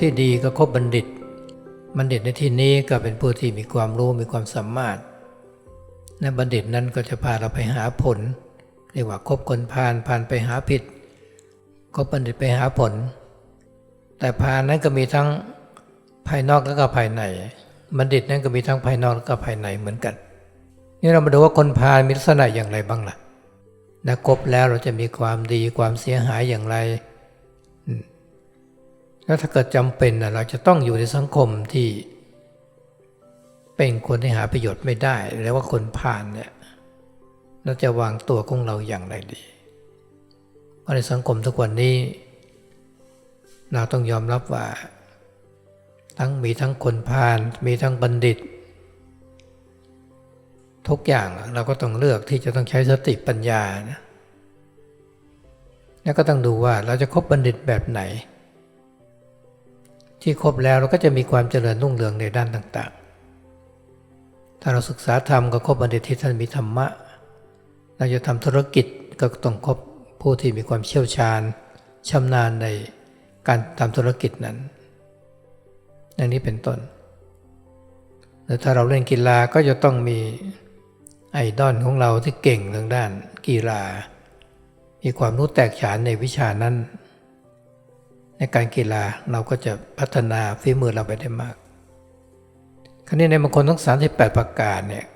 ที่ดีก็คบบัณฑิต บัณฑิตในที่นี้ก็เป็นผู้ที่มีความรู้มีความสามารถนะบัณฑิตนั้นก็จะพาเราไปหาผล เรียกว่าคบคนพาลพาลไปหาผิดคบบัณฑิตไปหาผล แต่พาลนั้นก็มีทั้งภายนอกและก็ภายใน บัณฑิตนั้นก็มีทั้งภายนอกและก็ภายในเหมือนกัน นี่เรามาดูว่าคนพาลมีลักษณะอย่างไรบ้างล่ะนะคบแล้วเราจะมีความดีความเสียหายอย่างไร แล้วถ้าเกิดจำเป็นนะเราจะต้องอยู่ในสังคมที่เป็นคนที่หาประโยชน์ไม่ได้เรียกว่าคนผ่านเนี่ยเราจะวางตัวของเราอย่างไรดี เพราะในสังคมทุกวันนี้ เราต้องยอมรับว่า ทั้งมีทั้งคนพาลมีทั้งบัณฑิต ทุกอย่างเราก็ต้องเลือกที่จะต้องใช้สติปัญญานะแล้วก็ต้องดูว่าเราจะคบบัณฑิตแบบไหน ที่ครบแล้วเราก็จะมีความเจริญรุ่งเรืองในด้านต่างๆ ถ้าเราศึกษาธรรมก็คบบัณฑิตที่ท่านมีธรรมะ เราจะทำธุรกิจก็ต้องครบผู้ที่มีความเชี่ยวชาญชำนาญในการทำธุรกิจนั้นอย่างนี้เป็นต้น หรือถ้าเราเล่นกีฬาก็จะต้องมีไอดอลของเราที่เก่งทางด้านกีฬา มีความรู้แตกฉานในวิชานั้น ในการกีฬาเราก็จะพัฒนาฝีมือเราไปได้มาก คราวนี้ในบางคนทั้ง 38 ประการเนี่ย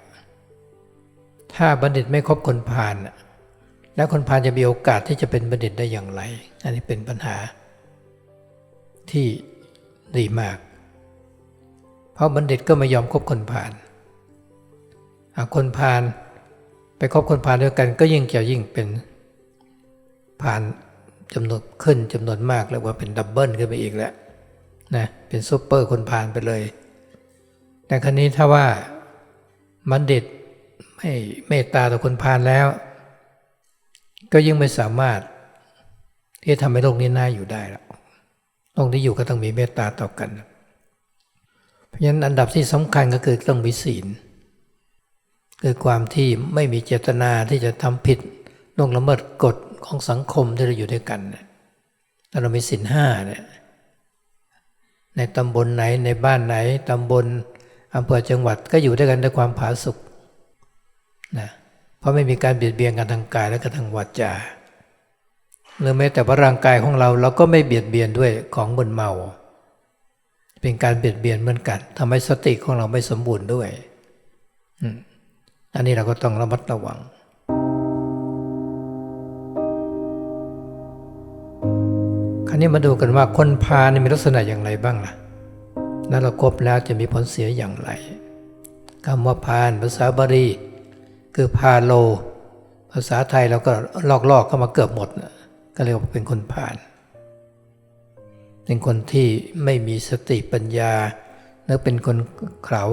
ถ้าบัณฑิตไม่ครบคนพาลน่ะแล้วคนพาลจะมีโอกาสที่จะเป็นบัณฑิตได้อย่างไร อันนี้เป็นปัญหาที่ดีมาก เพราะบัณฑิตก็ไม่ยอมคบคนพาลหาคนพาลไปคบคนพาลด้วยกันก็ยิ่งจะยิ่งเป็นพาล จำนวนขึ้นจำนวนมากเรียกว่าเป็นดับเบิลขึ้นไปอีกแล้วนะเป็นซูเปอร์คนพาลไปเลย แต่ครั้นี้ถ้าว่าบัณฑิตไม่เมตตาต่อคนพาลแล้ว ก็ยิ่งไม่สามารถที่ทำให้โลกนี้น่าอยู่ได้แล้วโลกนี้อยู่ก็ต้องมีเมตตาต่อกัน เพราะฉะนั้นอันดับที่สำคัญก็คือต้องมีศีลคือความที่ไม่มีเจตนาที่จะทำผิดล่วงละเมิดกฎ ของสังคมที่เราอยู่ด้วยกันถ้าเรามีศีลห้าเนี่ยในตำบลไหนในบ้านไหนตำบลอำเภอจังหวัดก็อยู่ด้วยกันด้วยความผาสุกนะเพราะไม่มีการเบียดเบียนกันทางกายและก็ทางวาจาหรือแม้แต่ว่าร่างกายของเราเราก็ไม่เบียดเบียนด้วยของมึนเมา เป็นการเบียดเบียนเหมือนกันทำให้สติของเราไม่สมบูรณ์ด้วยอันนี้เราก็ต้องระมัดระวัง ราวนี้มาดูกันว่าคนพาลมีลักษณะอย่างไรบ้างล่ะ แล้วเราครบแล้วจะมีผลเสียอย่างไรคำว่าพาลภาษาบาลีคือพาโล ภาษาไทยเราก็ลอกๆเข้ามาเกือบหมด ก็เรียกว่าเป็นคนพาลเป็นคนที่ไม่มีสติปัญญาหรือเป็นคนเขา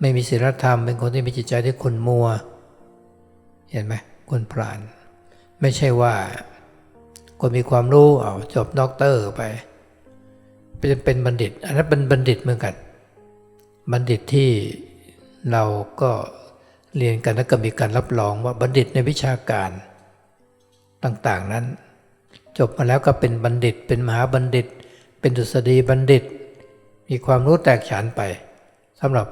ไม่มีศีลธรรม เป็นคนที่มีจิตใจที่คนมัว เห็นไหมคนพราน ไม่ใช่ว่า คนมีความรู้เอาจบด็อกเตอร์ไป เป็นเป็นบัณฑิต อันนั้นเป็นบัณฑิตเหมือนกัน บัณฑิตที่เราก็เรียนกันแล้วก็มีการรับรองว่าบัณฑิตในวิชาการต่างๆนั้น จบมาแล้วก็เป็นบัณฑิต เป็นมหาบัณฑิต เป็นดุษฎีบัณฑิต มีความรู้แตกฉานไปสำหรับ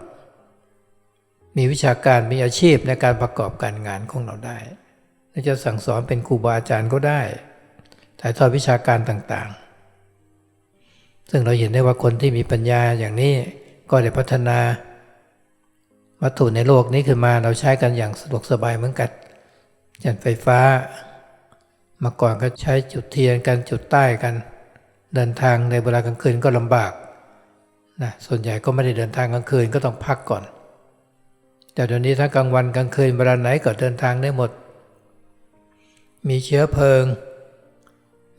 มีวิชาการมีอาชีพในการประกอบการงานของเราได้จะสั่งสอนเป็นครูบาอาจารย์ก็ได้ ถ่ายทอดวิชาการต่างๆ ซึ่งเราเห็นได้ว่าคนที่มีปัญญาอย่างนี้ก็ได้พัฒนา วัตถุในโลกนี้ขึ้นมาเราใช้กันอย่างสะดวกสบายเหมือนกันเช่นไฟฟ้า มาก่อนก็ใช้จุดเทียนกันจุดใต้กัน เดินทางในเวลากลางคืนก็ลำบากนะส่วนใหญ่ก็ไม่ได้เดินทางกลางคืนก็ต้องพักก่อน แต่เดี๋ยวนี้ทั้งกลางวันกลางคืนเวลาไหนก็เดินทางได้หมด มีเชื้อเพลิง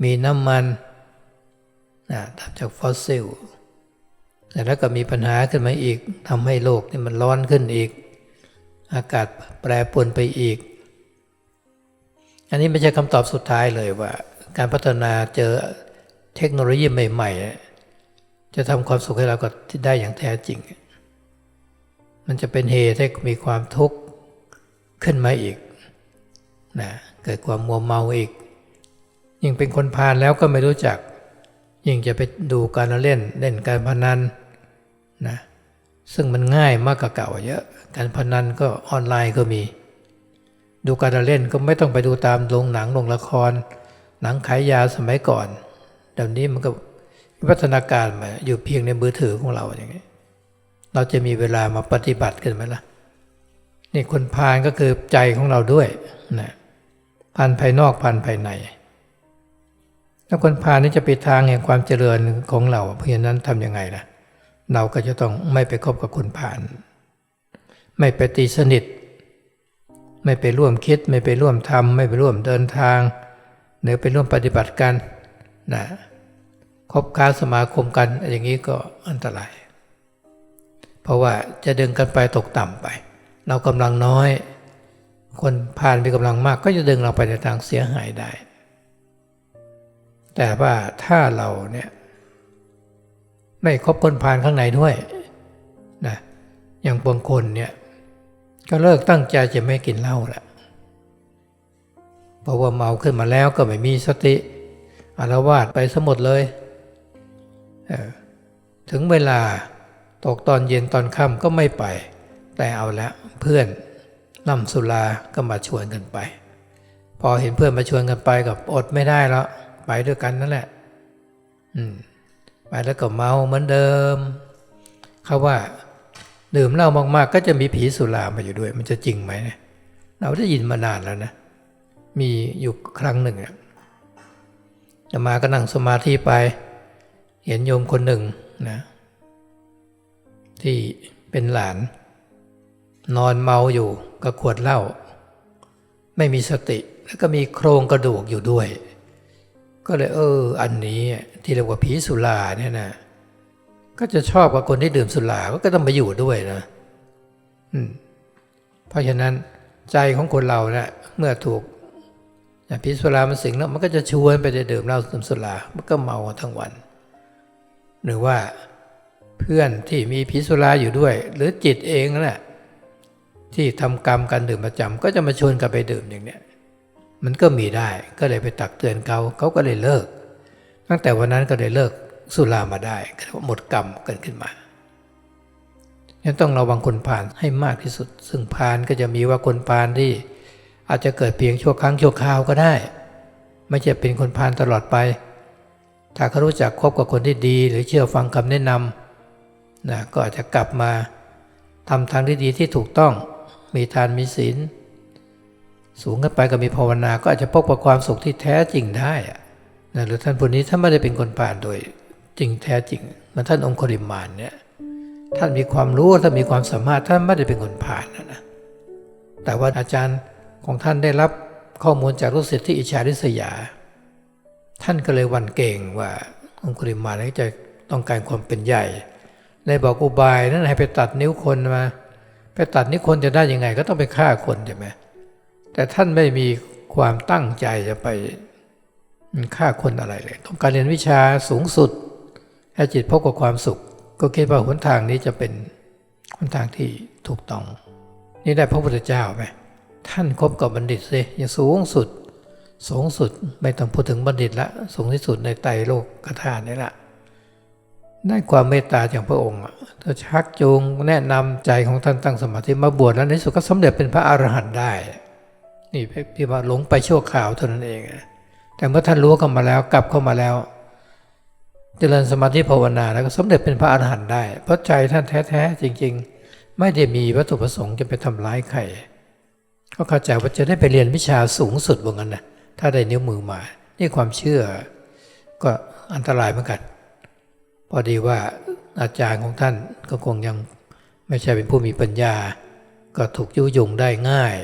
มีน้ำมันนะทำจากฟอสซิลแต่แล้วก็มีปัญหาขึ้นมาอีกทำให้โลกนี่มันร้อนขึ้นอีก อากาศแปรปรวนไปอีก อันนี้ไม่ใช่คำตอบสุดท้ายเลยว่า การพัฒนาเจอเทคโนโลยีใหม่ ๆ จะทำความสุขให้เราก็ได้อย่างแท้จริง มันจะเป็นเหตุให้มีความทุกข์ขึ้นมาอีกนะเกิดความมัวเมาอีก ยิ่งเป็นคนพาลแล้วก็ไม่รู้จัก ยิ่งจะไปดูการเล่นเล่นการพนันนะซึ่งมันง่ายมากกว่าเก่าเยอะ การพนันก็ออนไลน์ก็มี ดูการเล่นก็ไม่ต้องไปดูตามโรงหนังโรงละคร หนังขายยาสมัยก่อนเดี๋ยวนี้มันก็วัฒนาการมาอยู่เพียงในมือถือของเราอย่างนี้เราจะมีเวลามาปฏิบัติกันไหมล่ะนี่คนพาลก็คือใจของเราด้วยนะพานภายนอกพานภายใน ถ้าคนพาลนี่จะไปทางแห่งความเจริญของเรา เพราะฉะนั้นทำยังไงล่ะ เราก็จะต้องไม่ไปคบกับคนพาลไม่ไปตีสนิท ไม่ไปร่วมคิด ไม่ไปร่วมทำไม่ไปร่วมเดินทาง หรือไปร่วมปฏิบัติกันนะคบค้าสมาคมกันอย่างนี้ก็อันตราย เพราะว่าจะดึงกันไปตกต่ำไป เรากำลังน้อย คนผ่านมีกำลังมากก็จะดึงเราไปในทางเสียหายได้ แต่ว่าถ้าเราเนี่ยไม่คบคนผ่านข้างในด้วยนะอย่างบางคนเนี่ยก็เลิกตั้งใจจะไม่กินเหล้าแหละเพราะว่าเมาขึ้นมาแล้วก็ไม่มีสติอารวาสไปสมดเลยเออถึงเวลาตกตอนเย็นตอนค่ำก็ไม่ไป แต่เอาละเพื่อนนำสุราก็มาชวนกันไป พอเห็นเพื่อนมาชวนกันไปกับอดไม่ได้แล้ว ไปด้วยกันนั่นแหละ อืม ไปแล้วก็เมาเหมือนเดิม เขาว่า ดื่มเหล้ามากๆ ก็จะมีผีสุรามาอยู่ด้วย มันจะจริงไหมเนี่ยเราได้ยินมานานแล้วนะ มีอยู่ครั้งหนึ่งอะจะมาก็นั่งสมาธิไป เห็นโยมคนหนึ่งนะ ที่เป็นหลาน นอนเมาอยู่กับขวดเหล้าไม่มีสติแล้วก็มีโครงกระดูกอยู่ด้วย ก็เลยเออ อันนี้ที่เรียกว่าผีสุราเนี่ยนะก็จะชอบกับคนที่ดื่มสุราก็ต้องมาอยู่ด้วยนะอืมเพราะฉะนั้นใจของคนเราเนะี่ยเมื่อถูกผีสุรามันสิงแล้วมันก็จะชวนไปดื่มเหล้าดื่มสุรามันก็เมาทั้งวัน หรือว่าเพื่อนที่มีผีสุราอยู่ด้วย หรือจิตเองนั่ะที่ทำกรรมการดื่มประจำก็จะมาชวนกันไปดื่มอย่างเนี้ย มันก็มีได้ก็เลยไปตักเตือนเขาเขาก็เลยเลิก ตั้งแต่วันนั้นก็เลยเลิกสุรามาได้ก็หมดกรรมกันขึ้นมายังต้องระวังคนผ่านให้มากที่สุด ซึ่งผ่านก็จะมีว่าคนผ่านที่ อาจจะเกิดเพียงชั่วครั้งชั่วคราวก็ได้ ไม่จะเป็นคนผ่านตลอดไป ถ้าเขารู้จักคบกับคนที่ดี หรือเชื่อฟังคำแนะนำนะก็อาจจะกลับมาทำทางที่ดีที่ถูกต้อง มีทานมีศีล สูงขึ้นไปก็มีภาวนาก็อาจจะพบกับความสุขที่แท้จริงได้นะหรือท่านผู้นี้ถ้าไม่ได้เป็นคนผ่านโดยจริงแท้จริงมันท่านองคุริมานเนี่ยท่านมีความรู้ท่านมีความสามารถท่านไม่ได้เป็นคนผ่านนะนะแต่ว่าอาจารย์ของท่านได้รับข้อมูลจากลูกศิษย์ที่อิจฉาริษยา ท่านก็เลยวันเก่งว่าองคุริมานนี้จะต้องการความเป็นใหญ่เลยบอกอุบายนั่นให้ไปตัดนิ้วคนมา ไปตัดนิ้วคนจะได้ยังไง ก็ต้องไปฆ่าคนใช่ไหม แต่ท่านไม่มีความตั้งใจจะไปฆ่าคนอะไรเลย ต้องการเรียนวิชาสูงสุดให้จิตพบกับความสุข ก็คิดว่าหนทางนี้จะเป็นหนทางที่ถูกต้อง นี่ได้พระพุทธเจ้าไหมท่านคบกับบัณฑิตสิอย่างสูงสุด สูงสุดไม่ต้องพูดถึงบัณฑิตละสูงที่สุดในไตรโลกกธาตุนี่แหละได้ความเมตตาจากพระองค์เธอชักจูงแนะนำใจของท่านตั้งสมาธิมาบวชแล้วในสุดก็สำเร็จเป็นพระอรหันต์ได้ นี่พี่ว่าหลงไปชั่วข่าวเท่านั้นเอง แต่เมื่อท่านรู้เข้ามาแล้วกลับเข้ามาแล้ว เจริญสมาธิภาวนาแล้วก็สำเร็จเป็นพระอรหันต์ได้ เพราะใจท่านแท้ๆจริง ๆ ไม่ได้มีวัตถุประสงค์จะไปทำร้ายใครก็เข้าใจว่าจะได้ไปเรียนวิชาสูงสุดว่างั้นนะถ้าได้นิ้วมือมา นี่ความเชื่อก็อันตรายเหมือนกัน พอดีว่าอาจารย์ของท่านก็คงยังไม่ใช่เป็นผู้มีปัญญา ก็ถูกยุยงได้ง่าย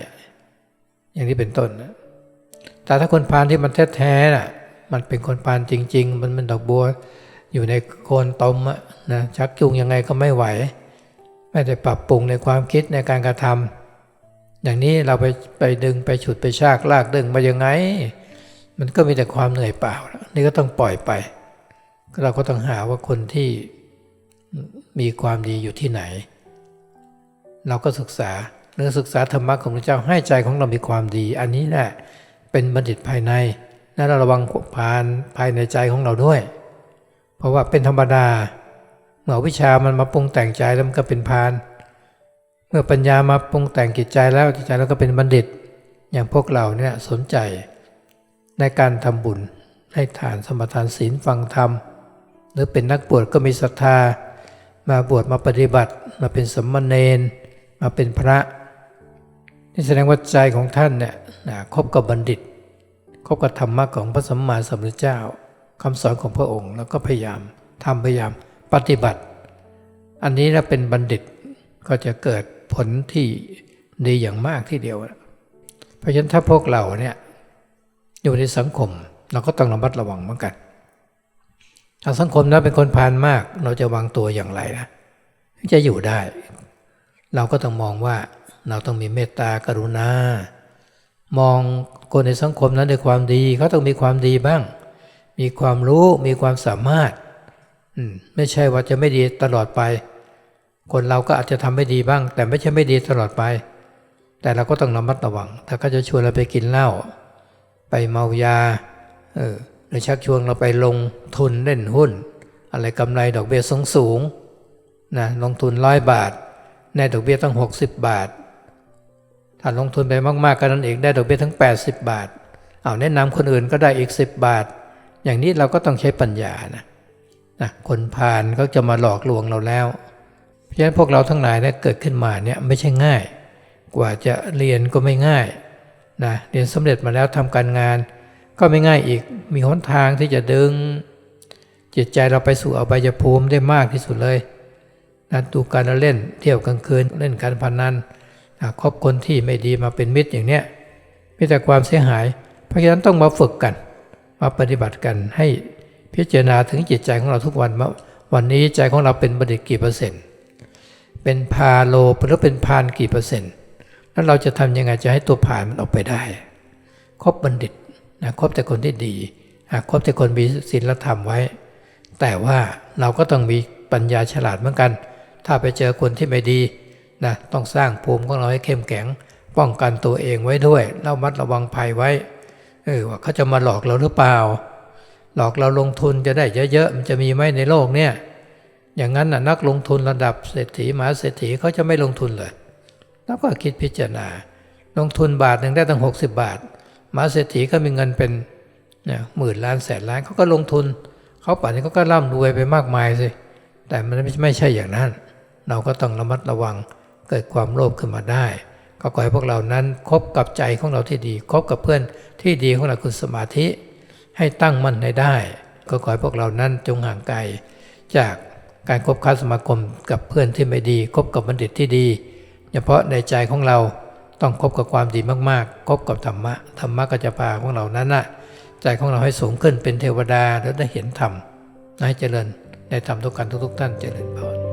อย่างนี้เป็นต้นนะแต่ถ้าคนพานที่มันแท้ๆน่ะมันเป็นคนพานจริง ๆ มันเป็นดอกบัว อยู่ในโคนตมอะนะชักจูงยังไงก็ไม่ไหว ไม่ได้ปรับปรุงในความคิดในการกระทำอย่างนี้เราไปไปดึงไปฉุดไปชากลากดึงมายังไง มันก็มีแต่ความเหนื่อยเปล่า นี่ก็ต้องปล่อยไป เราก็ต้องหาว่าคนที่มีความดีอยู่ที่ไหน เราก็ศึกษา เนื้อศึกษาธรรมะของพระเจ้าให้ใจของเรามีความดี อันนี้แหละเป็นบัณฑิตภายในนะเราระวังผ่านภายในใจของเราด้วย เพราะว่าเป็นธรรมดา เมื่อวิชามันมาปรุงแต่งใจแล้วมันก็เป็นพาน เมื่อปัญญามาปรุงแต่งจิตใจแล้วจิตใจแล้วก็เป็นบัณฑิต อย่างพวกเราเนี่ยสนใจ ในการทำบุญให้ทานสมทานศีลฟังธรรม หรือเป็นนักบวชก็มีศรัทธา มาบวชมาปฏิบัติ มาเป็นสมณเณรมาเป็นพระ นี่แสดงว่าใจของท่านเนี่ยนะคบกับบัณฑิตคบกับธรรมะของพระสัมมาสัมพุทธเจ้าคำสอนของพระองค์ แล้วก็พยายามทำพยายามปฏิบัติ อันนี้ถ้าเป็นบัณฑิตก็จะเกิดผลที่ดีอย่างมากที่เดียว เพราะฉะนั้นถ้าพวกเราเนี่ยอยู่ในสังคมเราก็ต้องระมัดระวังเหมือนกันทาสังคมนั้นเป็นคนพาลมาก เราจะวางตัวอย่างไรนะจะอยู่ได้ เราก็ต้องมองว่า เราต้องมีเมตตากรุณา มองคนในสังคมนั้นด้วยความดีเขาต้องมีความดีบ้าง มีความรู้มีความสามารถไม่ใช่ว่าจะไม่ดีตลอดไป คนเราก็อาจจะทำไม่ดีบ้าง แต่ไม่ใช่ไม่ดีตลอดไป แต่เราก็ต้องระมัดระวัง ถ้าเขาจะชวนเราไปกินเหล้าไปเมายาเออหรือชักชวนเราไปลงทุนเล่นหุ้น อะไรกำไรดอกเบี้ยสูงสูงนะลงทุนร้อยบาทได้ดอกเบี้ยตั้ง60 บาท ถ้าลงทุนไปมากๆกันนั้นเองได้ดอกเบี้ยทั้ง 80 บาท เอาแนะนำคนอื่นก็ได้อีก 10 บาท อย่างนี้เราก็ต้องใช้ปัญญานะนะคนผ่านก็จะมาหลอกลวงเราแล้ว เพราะฉะนั้นพวกเราทั้งหลายเนี่ยเกิดขึ้นมาเนี่ยไม่ใช่ง่าย กว่าจะเรียนก็ไม่ง่ายนะเรียนสำเร็จมาแล้วทำการงาน ก็ไม่ง่ายอีกมีหนทางที่จะดึง จิตใจเราไปสู่อบายภูมิได้มากที่สุดเลยนะดูการเล่นเที่ยวกลางคืนเล่นการพนัน คบคนที่ไม่ดีมาเป็นมิตรอย่างเนี้ยมีแต่ความเสียหาย เพราะฉะนั้นต้องมาฝึกกัน มาปฏิบัติกันให้พิจารณาถึงจิตใจของเราทุกวันว่าวันนี้ใจของเราเป็นบัณฑิตกี่เปอร์เซ็นต์ เป็นพาโลหรือเป็นพานกี่เปอร์เซ็นต์ แล้วเราจะทำยังไงจะให้ตัวผ่านมันออกไปได้ คบบัณฑิตนะคบแต่คนที่ดีคบแต่คนมีศีลธรรมไว้ แต่ว่าเราก็ต้องมีปัญญาฉลาดเหมือนกัน ถ้าไปเจอคนที่ไม่ดี นะต้องสร้างภูมิของเราให้เข้มแข็ง ป้องกันตัวเองไว้ด้วยเรามัดระวังภัยไว้เออว่าเขาจะมาหลอกเราหรือเปล่า หลอกเราลงทุนจะได้เยอะๆมันจะมีไหมในโลกเนี่ยอย่างนั้นน่ะนักลงทุนระดับเศรษฐีมหาเศรษฐีเขาจะไม่ลงทุนเลยแล้วก็คิดพิจารณา ลงทุนบาทหนึ่งได้ตั้ง 60 บาทมหาเศรษฐีก็มีเงินเป็นเนี่ยหมื่นล้านแสนล้านเขาก็ลงทุนเขาป่านนี้เขาก็ร่ำรวยไปมากมายสิแต่มันไม่ไม่ใช่อย่างนั้น เราก็ต้องระมัดระวัง เกิดความโลภขึ้นมาได้ ก็ขอให้พวกเรานั้นคบกับใจของเราที่ดีคบกับเพื่อนที่ดีของเราคือสมาธิ ให้ตั้งมั่นให้ได้ ก็ขอให้พวกเรานั้นจงห่างไกลจากการคบค้าสมาคมกับเพื่อนที่ไม่ดีคบกับบัณฑิตที่ดี เฉพาะในใจของเราต้องคบกับความดีมากๆ คบกับธรรมะ ธรรมะก็จะพาของเรานั้นน่ะใจของเราให้สูงขึ้นเป็นเทวดาแล้วได้เห็นธรรมให้เจริญในธรรมทุกการทุกๆท่านเจริญพร